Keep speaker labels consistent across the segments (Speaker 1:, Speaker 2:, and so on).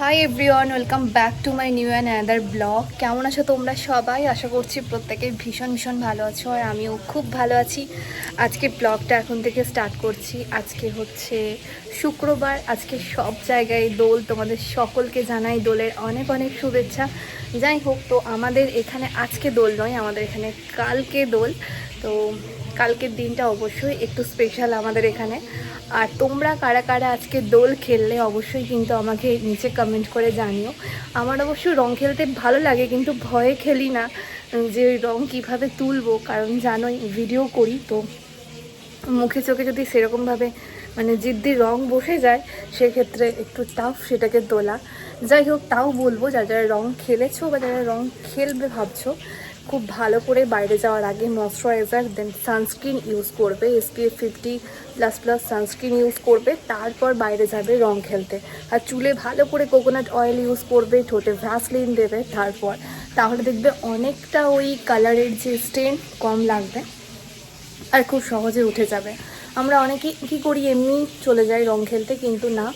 Speaker 1: Hi everyone welcome back to my new and other blog কেমন আছো তোমরা সবাই? আশা করছি প্রত্যেকে ভীষণ ভীষণ ভালো আছো আর আমিও খুব ভালো আছি। আজকে ব্লগটা এখন থেকে স্টার্ট করছি। আজকে হচ্ছে শুক্রবার। আজকে সব জায়গায় দোল। তোমাদের সকলকে জানাই দোলের অনেক অনেক শুভেচ্ছা। যাই হোক, তো আমাদের এখানে আজকে দোল নয়, আমাদের এখানে কালকে দোল। তো কালকের দিনটা অবশ্যই একটু স্পেশাল আমাদের এখানে। আর তোমরা কারা কারা আজকে দোল খেললে অবশ্যই কিন্তু আমাকে নিচে কমেন্ট করে জানিও। আমার অবশ্য রং খেলতে ভালো লাগে কিন্তু ভয়ে খেলি না, যে রং কীভাবে তুলবো, কারণ জানোই ভিডিও করি তো। মুখে চোখে যদি সেরকমভাবে মানে জিদ্দি রং বসে যায়, সেক্ষেত্রে একটু টাফ সেটাকে তোলা। যাই হোক, তাও বলব, যারা যারা রং খেলেছো বা যারা রং খেলবে ভাবছ খুব ভালো করে বাইরে যাওয়ার আগে ময়শ্চারাইজার দেন সানস্ক্রিন ইউজ করবে SPF fifty plus plus sunscreen use করবে, তারপর বাইরে যাবে রং খেলতে। আর চুলে ভালো করে কোকোনাট অয়েল ইউজ করবে, ঠোঁটে ভ্যাসলিন দেবে তারপর। তাহলে দেখবে অনেকটা ওই কালারের যে স্টেন কম লাগবে আর খুব সহজে উঠে যাবে। আমরা অনেকেই কী করি, এমনি চলে যাই রং খেলতে, কিন্তু না।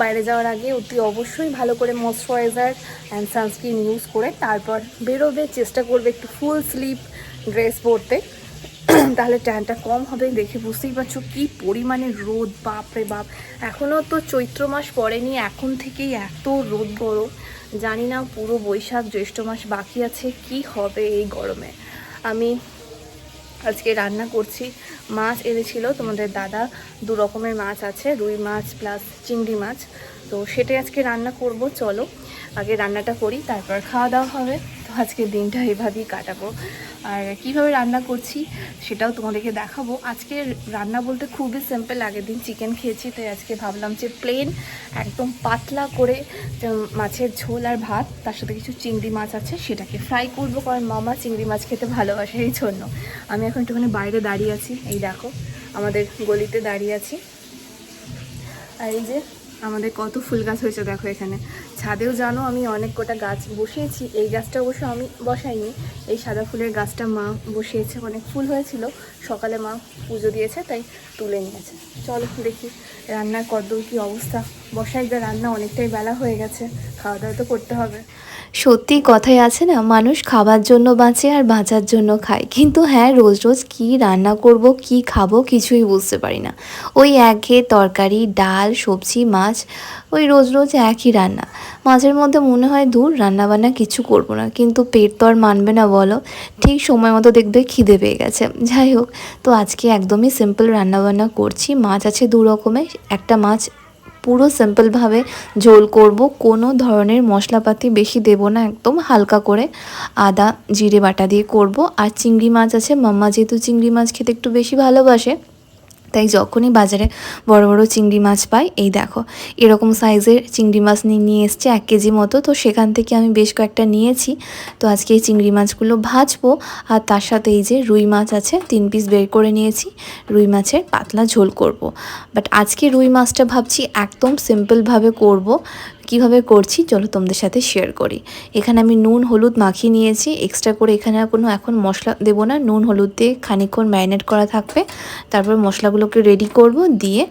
Speaker 1: বাইরে যাওয়ার আগে অতি অবশ্যই ভালো করে ময়শ্চারাইজার অ্যান্ড সানস্ক্রিন ইউজ করে তারপর বেরোবে, চেষ্টা করবে একটু ফুল স্লিপ ড্রেস পরতে। তাহলে ট্যানটা কম হবে, দেখে বুঝতেই পারছ কী পরিমাণে রোদ বাপরে বাপ। এখনও তো চৈত্র মাস পড়েনি, এখন থেকেই এত রোদ গরম জানি না পুরো বৈশাখ, জ্যৈষ্ঠ মাস বাকি আছে, কি হবে এই গরমে? আমি আজকে রান্না করছি। মাছ এনেছিল তোমাদের দাদা। দু রকমের মাছ আছে, রুই মাছ প্লাস চিংড়ি মাছ। তো সেটাই আজকে রান্না করব, চলো। আগে রান্নাটা করি, তারপর খাওয়া দাওয়া হবে। তো আজকের দিনটা এভাবেই কাটাবো। আর কীভাবে রান্না করছি সেটাও তোমাদেরকে দেখাবো। আজকে রান্না বলতে খুবই সিম্পল আগের দিন চিকেন খেয়েছি, তাই আজকে ভাবলাম যে প্লেন একদম পাতলা করে মাছের ঝোল আর ভাত, তার সাথে কিছু চিংড়ি মাছ আছে, সেটাকে ফ্রাই করব, কারণ মামা চিংড়ি মাছ খেতে ভালোবাসে এই জন্য। আমি এখন একটুখানি বাইরে দাঁড়িয়ে আছি, এই দেখো, আমাদের গলিতে দাঁড়িয়ে আছি। আর এই যে আমাদের কত ফুল গাছ হয়েছে, দেখো এখানে। ছাদেও জানো, আমি অনেক কটা গাছ বসিয়েছি। এই গাছটা অবশ্য আমি বসাইনি। এই সাদা ফুলের গাছটা মা বসিয়েছে। অনেক ফুল হয়েছিল। সকালে মা পুজো দিয়েছে, তাই তুলে নিয়েছে। চলো দেখি রান্নার কদ্দূর কী অবস্থা। বসাই যা রান্না অনেকটাই বেলা হয়ে গেছে। খাওয়া দাওয়া তো করতে হবে।
Speaker 2: সত্যি কথাই আছে না, মানুষ খাবার জন্য বাঁচে আর বাঁচার জন্য খায়। কিন্তু হ্যাঁ রোজ রোজ কি রান্না করব, কি খাব কিছুই বুঝতে পারি না। ওই একঘেয়ে তরকারি, ডাল, সবজি, মাছ ওই রোজ রোজ একই রান্না। মাঝের মধ্যে মনে হয় দূর রান্না বান্না কিছু করব না। কিন্তু পেট তো আর মানবে না, বলো। ঠিক সময় মতো দেখবে খিদে পেয়ে গেছে। যাই হোক, তো আজকে একদমই সিম্পল রান্নাবান্না করছি। মাছ আছে দু রকমের। একটা মাছ পুরো সিম্পলভাবে ঝোল করব। কোনো ধরনের মশলাপাতি বেশি দেব না, একদম হালকা করে। আদা, জিরে বাটা দিয়ে করব। আর চিংড়ি মাছ আছে। মাম্মা যেহেতু চিংড়ি মাছ খেতে একটু বেশি ভালোবাসে তাই যখনই বাজারে বড় বড় চিংড়ি মাছ পাই, এই দেখো, এরকম সাইজের চিংড়ি মাছ নিয়ে নিয়ে এসছে এক কেজি মতো তো সেখান থেকে আমি বেশ কয়েকটা নিয়েছি তো আজকে এই চিংড়ি মাছগুলো ভাজবো আর তার সাথে এই যে রুই মাছ আছে, তিন পিস বের করে নিয়েছি রুই মাছের পাতলা ঝোল করব। বাট আজকে রুই মাছটা ভাবছি একদম সিম্পলভাবে করব। কীভাবে করছি, চলো তোমাদের সাথে শেয়ার করি। এখানে আমি নুন, হলুদ মাখিয়ে নিয়েছি। এক্সট্রা করে এখানে আর কোনো এখন মশলা দেবো না। নুন, হলুদ দিয়ে খানিকক্ষণ ম্যারিনেট করা থাকবে। তারপর মশলাগুলোকে রেডি করব, দিয়ে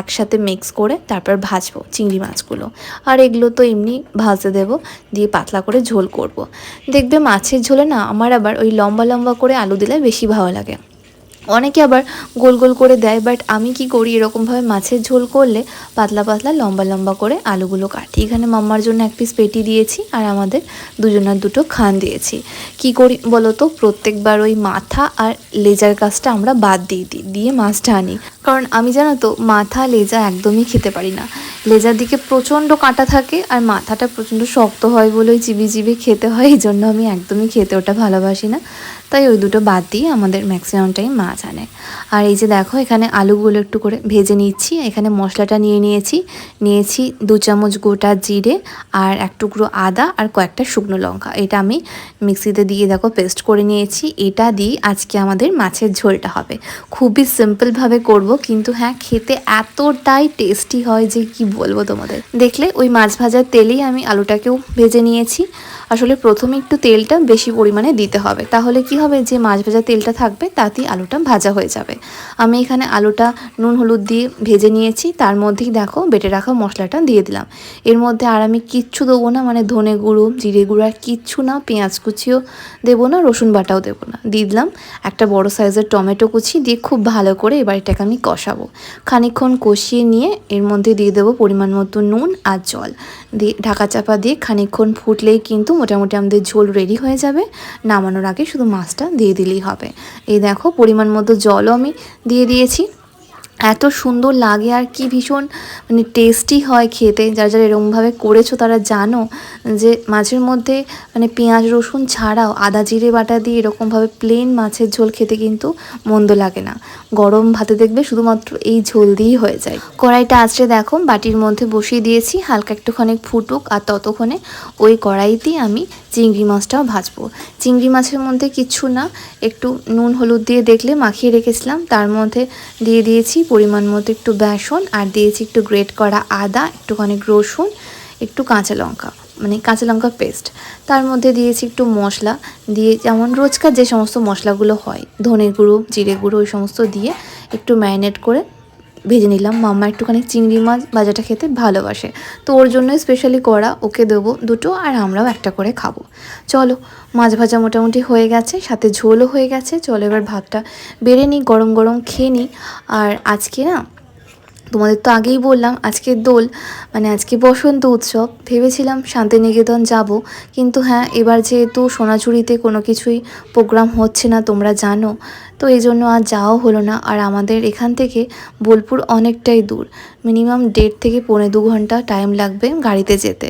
Speaker 2: একসাথে মিক্স করে তারপর ভাজবো চিংড়ি মাছগুলো। আর এগুলো তো এমনি ভাজতে দেবো, দিয়ে পাতলা করে ঝোল করব। দেখবে মাছের ঝোলে না, আমার আবার ওই লম্বা লম্বা করে আলু দিলে বেশি ভালো লাগে। অনেকে আবার গোল গোল করে দেয় বাট আমি কি করি? এরকমভাবে মাছের ঝোল করলে পাতলা পাতলা লম্বা লম্বা করে আলুগুলো কাটি। এখানে মাম্মার জন্য এক পিস পেটি দিয়েছি আর আমাদের দুজনের দুটো খান দিয়েছি। কি করি বলতো? প্রত্যেকবার ওই মাথা আর লেজার কাজটা আমরা বাদ দিয়ে দিই, দিয়ে মাছটা আনি। কারণ আমি জানো তো, মাথা, লেজা একদমই খেতে পারি না। লেজার দিকে প্রচণ্ড কাঁটা থাকে আর মাথাটা প্রচণ্ড শক্ত হয় বলেই চিবি চিবি খেতে হয় এই জন্য আমি একদমই খেতে ওটা ভালোবাসি না। তাই ওই দুটো বাদ দিয়ে আমাদের ম্যাক্সিমাম টাইম মাছ আনে আর এই যে দেখো, এখানে আলুগুলো একটু করে ভেজে নিচ্ছি। এখানে মশলাটা নিয়ে নিয়েছি। নিয়েছি দু চামচ গোটা জিরে আর এক টুকরো আদা আর কয়েকটা শুকনো লঙ্কা। এটা আমি মিক্সিতে দিয়ে দেখো পেস্ট করে নিয়েছি। এটা দিয়ে আজকে আমাদের মাছের ঝোলটা হবে। খুবই সিম্পলভাবে করব। বলব, কিন্তু হ্যাঁ খেতে এতটাই টেস্টি হয় যে কি বলব তোমাদের। দেখলে ওই মাছ ভাজার তেলেই আমি আলুটাকেও ভেজে নিয়েছি। আসলে প্রথমে একটু তেলটা বেশি পরিমাণে দিতে হবে। তাহলে কি হবে, যে মাছ ভাজা তেলটা থাকবে, তাতেই আলুটা ভাজা হয়ে যাবে। আমি এখানে আলুটা নুন, হলুদ দিয়ে ভেজে নিয়েছি। তার মধ্যেই দেখো, বেটে রাখা মশলাটা দিয়ে দিলাম। এর মধ্যে আর আমি কিচ্ছু দেবো না মানে ধনে গুঁড়ো, জিরে গুঁড়ো আর কিচ্ছু না, পেঁয়াজ কুচিও দেবো না, রসুন বাটাও দেবো না। দিয়ে দিলাম একটা বড় সাইজের টমেটো কুচি দিয়ে খুব ভালো করে এবার এটাকে আমি কষাবো। খানিকক্ষণ কষিয়ে নিয়ে এর মধ্যে দিয়ে দেবো পরিমাণ মতো নুন আর জল। দিয়ে ঢাকা চাপা দিয়ে খানিকক্ষণ ফুটলেই কিন্তু মোটামুটি আমাদের ঝোল রেডি হয়ে যাবে। নামানোর আগে শুধু মাছটা দিয়ে দিলেই হবে। এই দেখো পরিমাণ মতো জলও আমি দিয়ে দিয়েছি। এত সুন্দর লাগে আর কি ভীষণ মানে টেস্টি হয় খেতে। যারা যারা এরকমভাবে করেছ তারা জানো যে মাছের মধ্যে মানে পেঁয়াজ, রসুন ছাড়াও আদা, জিরে বাটা দিয়ে এরকমভাবে প্লেন মাছের ঝোল খেতে কিন্তু মন্দ লাগে না। গরম ভাতে দেখবে শুধুমাত্র এই ঝোল দিয়েই হয়ে যায়। কড়াইটা আঁচড়ে দেখো, বাটির মধ্যে বসিয়ে দিয়েছি, হালকা একটুখানি ফুটুক আর ততক্ষণে ওই কড়াইতেই আমি চিংড়ি মাছটাও ভাজবো। চিংড়ি মাছের মধ্যে কিচ্ছু না, একটু নুন, হলুদ দিয়ে দেখলে মাখিয়ে রেখেছিলাম। তার মধ্যে দিয়ে দিয়েছি পরিমাণ মতো একটু বেসন আর দিয়েছি একটু গ্রেট করা আদা, একটুখানি রসুন, একটু কাঁচা লঙ্কা মানে কাঁচা লঙ্কা পেস্ট। তার মধ্যে দিয়েছি একটু মশলা, দিয়ে যেমন রোজকার যে সমস্ত মশলাগুলো হয়, ধনে গুঁড়ো, জিরে গুঁড়ো, ওই সমস্ত দিয়ে একটু ম্যারিনেট করে ভেজে নিলাম। মাম্মা একটুখানি চিংড়ি মাছ ভাজাটা খেতে ভালোবাসে। তো ওর জন্যই স্পেশালি করা ওকে দেবো দুটো আর আমরাও একটা করে খাব। চলো, মাছ ভাজা মোটামুটি হয়ে গেছে, সাথে ঝোলও হয়ে গেছে। চলো এবার ভাতটা বেড়ে নিই, গরম গরম খেয়ে নিই। আর আজকে না তোমাদের তো আগেই বললাম আজকে দোল মানে আজকে বসন্ত উৎসব, ভেবেছিলাম শান্তিনিকেতন যাব, কিন্তু হ্যাঁ এবার যেহেতু সোনাঝুরিতে কোনো কিছুই প্রোগ্রাম হচ্ছে না, তোমরা জানো, তো এই জন্য আর যাওয়া হলো না, আর আমাদের এখান থেকে বোলপুর অনেকটাই দূর। মিনিমাম দেড় থেকে পৌনে দু ঘণ্টা টাইম লাগবে গাড়িতে যেতে।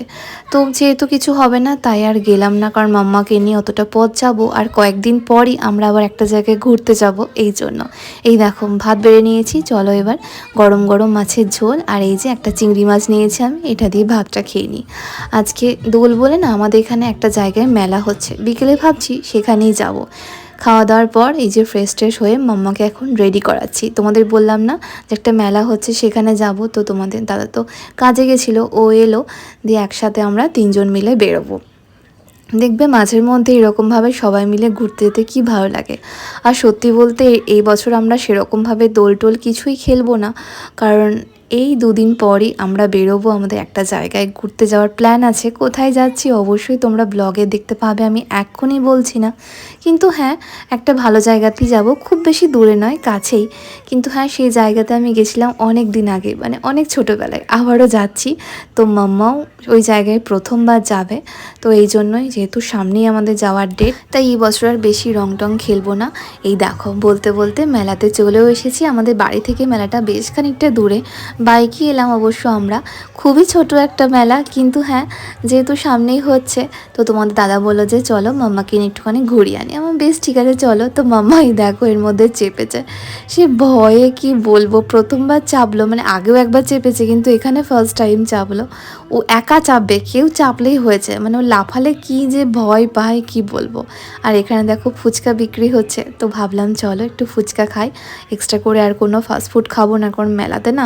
Speaker 2: তো যেহেতু কিছু হবে না, তাই আর গেলাম না, কারণ মাম্মাকে নিয়ে অতটা পথ যাব আর কয়েকদিন পরই আমরা আবার একটা জায়গায় ঘুরতে যাব এই জন্য। এই দেখো, ভাত বেড়ে নিয়েছি, চলো এবার গরম গরম মাছের ঝোল আর এই যে একটা চিংড়ি মাছ নিয়েছি আমি, এটা দিয়ে ভাতটা খেয়ে নিই। আজকে দোল বলে না, আমাদের এখানে একটা জায়গায় মেলা হচ্ছে। বিকেলে ভাবছি সেখানেই যাব। খাওয়া দাওয়ার পর এই যে ফ্রেশ ট্রেশ হয়ে মাম্মাকে এখন রেডি করাচ্ছি। তোমাদের বললাম না যে একটা মেলা হচ্ছে, সেখানে যাব। তো তোমাদের, দাদা তো কাজে গেছিল, ও এলো, দিয়ে একসাথে আমরা তিনজন মিলে বেরোবো। দেখবে মাঝের মধ্যে এরকমভাবে সবাই মিলে ঘুরতে যেতে কী ভালো লাগে। আর সত্যি বলতে, এই বছর আমরা সেরকমভাবে দোল টোল কিছুই খেলব না। কারণ এই দুদিন পরই আমরা বেরোবো আমাদের একটা জায়গায়। ঘুরতে যাওয়ার প্ল্যান আছে। কোথায় যাচ্ছি অবশ্যই তোমরা ব্লগে দেখতে পাবে, আমি এক্ষুনি বলছি না। কিন্তু হ্যাঁ একটা ভালো জায়গাতেই যাব। খুব বেশি দূরে নয়, কাছেই। কিন্তু হ্যাঁ সেই জায়গাতে আমি গেছিলাম অনেক দিন আগে মানে অনেক ছোটোবেলায়। আবারও যাচ্ছি। তো মাম্মাও ওই জায়গায় প্রথমবার যাবে। তো এই জন্যই যেহেতু সামনেই আমাদের যাওয়ার ডেট তাই এই বছর আর বেশি রং টং খেলব না। এই দেখো, বলতে বলতে মেলাতে চলেও এসেছি। আমাদের বাড়ি থেকে মেলাটা বেশ খানিকটা দূরে। বাইকে এলাম অবশ্য আমরা। খুবই ছোট একটা মেলা, কিন্তু হ্যাঁ যেহেতু সামনেই হচ্ছে, তো তোমাদের দাদা বলল যে চলো মাম্মাকে নিয়ে একটুখানি ঘুরিয়ে আনি। আমার বেশ ঠিক আছে, চলো। তো মাম্মাই দেখো এর মধ্যে চেপেছে। সে ভয়ে কি বলব, প্রথমবার চাপলো মানে আগেও একবার চেপেছে, কিন্তু এখানে ফার্স্ট টাইম চাপলো। ও একা চাপবে, কেউ চাপলেই হয়েছে। মানে ও লাফালে কি যে ভয় পায়, কি বলব। আর এখানে দেখো ফুচকা বিক্রি হচ্ছে, তো ভাবলাম চলো একটু ফুচকা খাই। এক্সট্রা করে আর কোনো ফাস্ট ফুড খাব না, কারণ মেলাতে না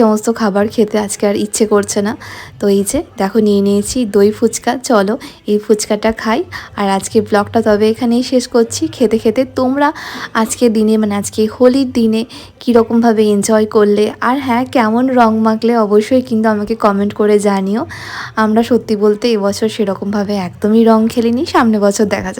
Speaker 2: সমস্ত খাবার খেতে আজকে আর ইচ্ছে করছে না। তো এই যে, দেখো নিয়ে নিয়েছি দই ফুচকা। চলো এই ফুচকাটা খাই। আর আজকে ব্লগটা তবে এখানেই শেষ করছি। খেতে খেতে তোমরা আজকে দিনে মানে আজকে হোলির দিনে কীরকমভাবে এনজয় করলে? আর হ্যাঁ কেমন রং মাখলে অবশ্যই কিন্তু আমাকে কমেন্ট করে জানিও। আমরা সত্যি বলতে এবছর সেরকমভাবে একদমই রং খেলিনি, সামনে বছর দেখা যাবে